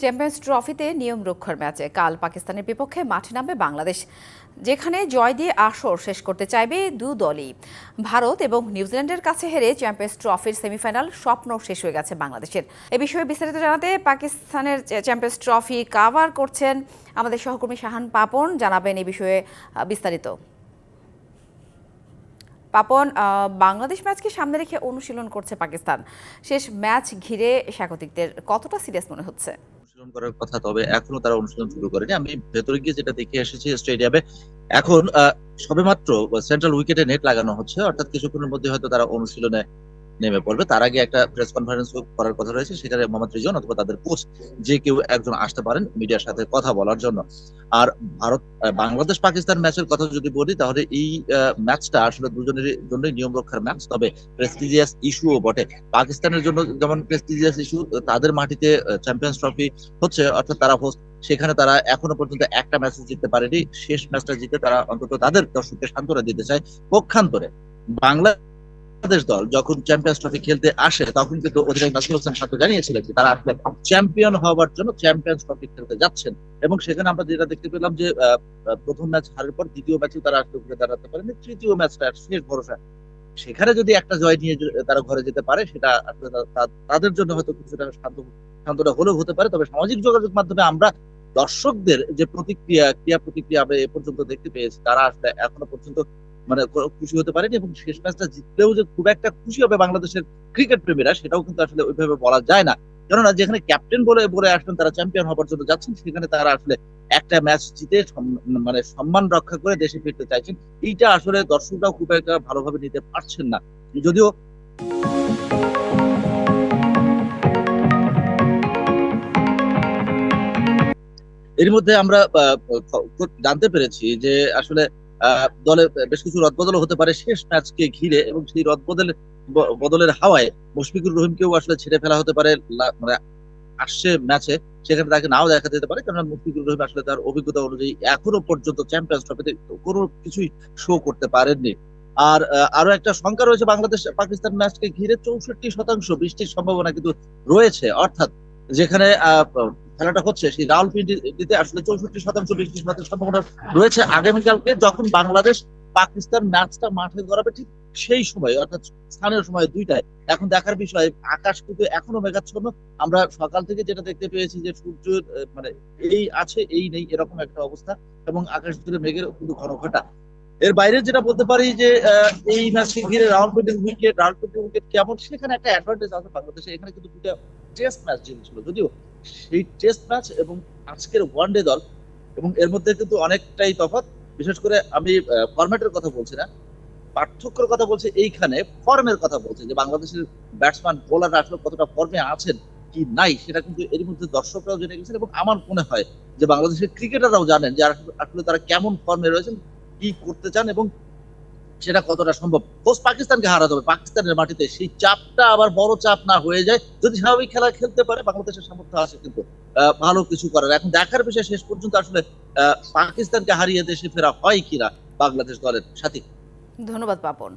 Champions ট্রফিতে নিয়ম রক্ষার ম্যাচে কাল পাকিস্তানের বিপক্ষে মাঠে নামবে বাংলাদেশ, যেখানে জয় দিয়ে আসর শেষ করতে চাইবে দু দলই। ভারত এবং নিউজিল্যান্ডের কাছে হেরে চ্যাম্পিয়ন্স ট্রফির সেমিফাইনাল স্বপ্ন শেষ হয়ে গেছে বাংলাদেশের। এ বিষয়ে বিস্তারিত জানাতে পাকিস্তানের চ্যাম্পিয়ন্স ট্রফি কাভার করছেন আমাদের সহকর্মী শাহান পাপন। জানাবেন এ বিষয়ে বিস্তারিত। পাপন বাংলাদেশ ম্যাচকে সামনে রেখে অনুশীলন করছে পাকিস্তান। শেষ ম্যাচ ঘিরে স্বাগতিকদের কতটা সিরিয়াস মনে হচ্ছে? অনুশীলন করার কথা, তবে এখনও তারা অনুশীলন শুরু করেনি। আমি ভেতরে গিয়ে যেটা দেখে এসেছি স্টেডিয়ামে, এখন সবেমাত্র সেন্ট্রাল উইকেটে নেট লাগানো হচ্ছে, অর্থাৎ কিছুক্ষণের মধ্যে হয়তো তারা অনুশীলনে নেমে পড়বে। তার আগে একটা প্রেস কনফারেন্স করার কথা রয়েছে, সেখানে মোহাম্মদ রিজন অথবা তাদের কোচ যে কেউ একজন আসতে পারেন মিডিয়ার সাথে কথা বলার জন্য। আর ভারত বাংলাদেশ, পাকিস্তান ম্যাচের কথা যদি বলি, তাহলে এই ম্যাচটা আসলে দুজনের জন্যই নিয়ম রক্ষার ম্যাচ তবে প্রেস্টিজিয়াস ইস্যুও বটে। পাকিস্তানের জন্য যেমন প্রেস্টিজিয়াস ইস্যু তাদের মাটিতে চ্যাম্পিয়ন্স ট্রফি হচ্ছে, অর্থাৎ তারা হোস্ট সেখানে তারা এখনও পর্যন্ত একটা ম্যাচ জিততে পারেনি। শেষ ম্যাচটা জিতে তারা অন্তত তাদের দর্শককে সান্ত্বনা দিতে চায় পক্ষান্তরে। বাংলাদেশ দল যখন চ্যাম্পিয়ন্স ট্রফি খেলতে আসে, তখন কিন্তু অধিনায়ক নাসির হোসেন সাথে জানিয়েছিলেন যে তারা আসলে চ্যাম্পিয়ন হওয়ার জন্য চ্যাম্পিয়ন্স ট্রফি খেলতে যাচ্ছেন। এবং সেখানে আমরা যেটা দেখতে পেলাম যে প্রথম ম্যাচ হারের পর দ্বিতীয় ম্যাচে তারা আসলে ঘুরে দাঁড়াতে পারেনি, তৃতীয় ম্যাচটা শেষ ভরসা। সেখানে যদি একটা জয় নিয়ে তারা ঘরে যেতে পারে, সেটা আসলে তাদের জন্য হয়তো কিছুটা শান্ত, শান্তটা হলেও হতে পারে। তবে সামাজিক যোগাযোগ মাধ্যমে আমরা দর্শকদের যে প্রতিক্রিয়া ক্রিয়া প্রতিক্রিয়া আমরা এ পর্যন্ত দেখতে পেয়েছি, তারা আসলে এখনও পর্যন্ত মানে খুশি হতে পারেনি এবং শেষ ম্যাচটা জিতলেও যে খুব একটা খুশি হবে বাংলাদেশের ক্রিকেট প্রেমীরা, সেটাও কিন্তু আসলে ওইভাবে বলা যায় না। কেননা যেখানে ক্যাপ্টেন বলে বলে আসলেন, তারা চ্যাম্পিয়ন হবার জন্য যাচ্ছেন, সেখানে তারা আসলে একটা ম্যাচ জিতে মানে সম্মান রক্ষা করে দেশে ফিরতে চাইছেন। এইটা আসলে দর্শকরাও খুব একটা ভালোভাবে নিতে পারছেন না। যদিও এর মধ্যে আমরা জানতে পেরেছি যে আসলে দলে বেশ কিছু রদবদল হতে পারে শেষ ম্যাচকে ঘিরে এবং সেই রদবদল বদলের হাওয়ায় মুশফিকুর রহিমকেও আসলে ছেড়ে ফেলা হতে পারে মানে আসছে ম্যাচে। সেখানে তাকে নাও দেখা যেতে পারে কারণ মুশফিকুর রহিম আসলে তার অভিজ্ঞতা অনুযায়ী এখনও পর্যন্ত চ্যাম্পিয়ন্স ট্রফিতে কোনো কিছুই শো করতে পারেননি। আর আরও একটা শঙ্কা রয়েছে বাংলাদেশ, পাকিস্তান ম্যাচকে ঘিরে চৌষট্টি শতাংশ বৃষ্টির সম্ভাবনা কিন্তু রয়েছে। অর্থাৎ যেখানে খেলাটা হচ্ছে সেই রাউলপিন্ডিতে আসলে চৌষট্টি শতাংশ বৃষ্টিপাতের সম্ভাবনা রয়েছে। আগামীকালকে যখন বাংলাদেশ পাকিস্তান ম্যাচটা মাঠে গড়াবে ঠিক সেই সময়, অর্থাৎ স্থানীয় সময় দুইটায়, এখন দেখার বিষয়, আকাশ কিন্তু এখনও মেঘাচ্ছন্ন। আমরা সকাল থেকে যেটা দেখতে পেয়েছি যে সূর্য মানে এই আছে, এই নেই, এরকম একটা অবস্থা এবং আকাশ জুড়ে মেঘের কিন্তু ঘন ঘটা। এর বাইরে যেটা বলতে পারি যে এই ম্যাচকে ঘিরে রাউন্ড উইকেট রাউন্ড উইকেট কেমন, সেখানে একটা অ্যাডভান্টেজ আছে বাংলাদেশে। এখানে কিন্তু দুটা টেস্ট ম্যাচ জিতেছিল। যদিও সেই টেস্ট ম্যাচ এবং আজকের ওয়ানডে দল এবং এর মধ্যে কিন্তু অনেকটাই তফাৎ। বিশেষ করে আমি ফরম্যাটের কথা বলছি না, পার্থক্যের কথা বলছি এইখানে ফর্মের কথা বলছি যে বাংলাদেশের ব্যাটসম্যান বোলাররা আসলে কতটা ফর্মে আছেন কি নাই, সেটা কিন্তু এর মধ্যে দর্শকরাও জেনে গেছেন এবং আমার মনে হয় যে বাংলাদেশের ক্রিকেটাররাও জানেন যে আসলে তারা কেমন ফর্মে রয়েছেন, কি করতে চান এবং সেটা কতটা সম্ভব? কোচ পাকিস্তানকে হারাতে হবে। পাকিস্তানের মাটিতে সেই চাপটা আবার বড় চাপ না হয়ে যায়। যদি স্বাভাবিক খেলা খেলতে পারে, বাংলাদেশের সামর্থ্য আছে কিন্তু ভালো কিছু করার। এখন দেখার বিষয় শেষ পর্যন্ত আসলে পাকিস্তানকে হারিয়ে দেশে ফেরা হয় কিনা বাংলাদেশ দলের সাথে। ধন্যবাদ পাপন